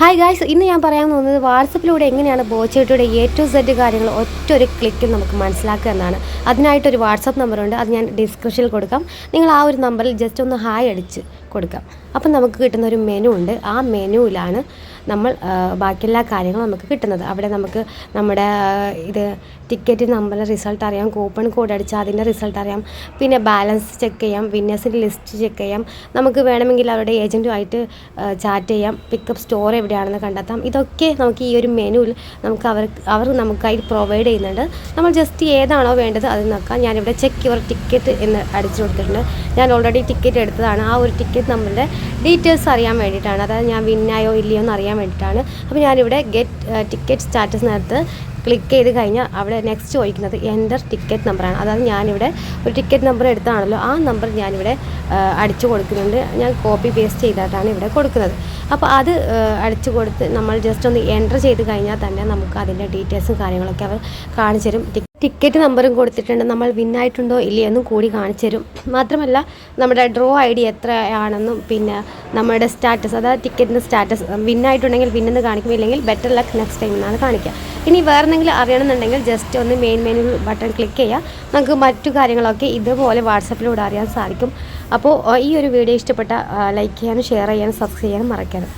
Hi guys ഇന്ന് ഞാൻ പറയാൻ പോകുന്നത് വാട്സപ്പിലൂടെ എങ്ങനെയാണ് ബോച്ചേട്ടിയുടെ എ ടു സെഡ് കാര്യങ്ങൾ ഒറ്റ ഒരു ക്ലിക്കിൽ നമുക്ക് മനസ്സിലാക്കുക എന്നാണ്. അതിനായിട്ടൊരു വാട്സപ്പ് നമ്പറുണ്ട് അത് ഞാൻ ഡിസ്ക്രിപ്ഷനിൽ കൊടുക്കാം. നിങ്ങൾ ആ ഒരു നമ്പറിൽ ജസ്റ്റ് ഒന്ന് ഹായ് അടിച്ച് കൊടുക്കാം. അപ്പം നമുക്ക് കിട്ടുന്ന ഒരു മെനു ഉണ്ട്. ആ മെനുവിലാണ് നമ്മൾ ബാക്കിയെല്ലാ കാര്യങ്ങളും നമുക്ക് കിട്ടുന്നത്. അവിടെ നമുക്ക് നമ്മുടെ ഇത് ടിക്കറ്റ് നമ്പർ റിസൾട്ട് അറിയാം കൂപ്പൺ കോഡ് അടിച്ചാൽ അതിന്റെ റിസൾട്ട് അറിയാം. പിന്നെ ബാലൻസ് ചെക്ക് ചെയ്യാം വിന്നേഴ്സിന്റെ ലിസ്റ്റ് ചെക്ക് ചെയ്യാം. നമുക്ക് വേണമെങ്കിൽ അവരുടെ ഏജന്റുമായിട്ട് ചാറ്റ് ചെയ്യാം. പിക്കപ്പ് സ്റ്റോർ എവിടെയാണെന്ന് കണ്ടെത്താം. ഇതൊക്കെ നമുക്ക് ഈ ഒരു മെനുവിൽ നമുക്ക് അവർ അവർ നമുക്കായി പ്രൊവൈഡ് ചെയ്യുന്നുണ്ട്. നമ്മൾ ജസ്റ്റ് ഏതാണോ വേണ്ടത് അത് നോക്കാം. ഞാനിവിടെ ചെക്ക് യുവർ ടിക്കറ്റ് എന്ന് അടിച്ചു കൊടുത്തിട്ടുണ്ട്. ഞാൻ ഓൾറെഡി ടിക്കറ്റ് എടുത്തതാണ്. ആ ഒരു ടിക്കറ്റ് നമ്മളുടെ ഡീറ്റെയിൽസ് അറിയാൻ വേണ്ടിയിട്ടാണ്. അതായത് ഞാൻ വിന്നായോ ഇല്ലയോ എന്ന് അറിയാൻ വേണ്ടിയിട്ടാണ്. അപ്പോൾ ഞാനിവിടെ ഗെറ്റ് ടിക്കറ്റ് സ്റ്റാറ്റസിനകത്ത് ക്ലിക്ക് ചെയ്ത് കഴിഞ്ഞാൽ അവിടെ നെക്സ്റ്റ് ചോദിക്കുന്നത് എന്റർ ടിക്കറ്റ് നമ്പറാണ് അതായത് ഞാനിവിടെ ഒരു ടിക്കറ്റ് നമ്പർ എടുത്താണല്ലോ ആ നമ്പർ ഞാനിവിടെ അടിച്ചു കൊടുക്കുന്നുണ്ട്. ഞാൻ കോപ്പി പേസ്റ്റ് ചെയ്തിട്ടാണ് ഇവിടെ കൊടുക്കുന്നത്. അപ്പോൾ അത് അടിച്ചു കൊടുത്ത് നമ്മൾ ജസ്റ്റ് ഒന്ന് എന്റർ ചെയ്ത് കഴിഞ്ഞാൽ തന്നെ നമുക്ക് അതിന്റെ ഡീറ്റെയിൽസും കാര്യങ്ങളൊക്കെ അവർ കാണിച്ചു തരും ടിക്കറ്റ് നമ്പറും കൊടുത്തിട്ടുണ്ട്. നമ്മൾ വിന്നായിട്ടുണ്ടോ ഇല്ലയെന്നും കൂടി കാണിച്ചു തരും. മാത്രമല്ല നമ്മുടെ ഡ്രോ ഐ ഡി എത്രയാണെന്നും പിന്നെ നമ്മുടെ സ്റ്റാറ്റസ് അതായത് ടിക്കറ്റിന്റെ സ്റ്റാറ്റസ് വിന്നായിട്ടുണ്ടെങ്കിൽ വിന്നെന്ന് കാണിക്കും. ഇല്ലെങ്കിൽ ബെറ്റർ ലക്ക് നെക്സ്റ്റ് ടൈം എന്നാണ് കാണിക്കുക. ഇനി വേറെ എന്തെങ്കിലും അറിയണമെന്നുണ്ടെങ്കിൽ ജസ്റ്റ് ഒന്ന് മെയിൻ മെനു ബട്ടൺ ക്ലിക്ക് ചെയ്യുക. നമുക്ക് മറ്റു കാര്യങ്ങളൊക്കെ ഇതുപോലെ വാട്സപ്പിലൂടെ അറിയാൻ സാധിക്കും. അപ്പോൾ ഈ ഒരു വീഡിയോ ഇഷ്ടപ്പെട്ട ലൈക്ക് ചെയ്യാനും ഷെയർ ചെയ്യാനും സബ്സ്ക്രൈബ് ചെയ്യാനും മറക്കരുത്.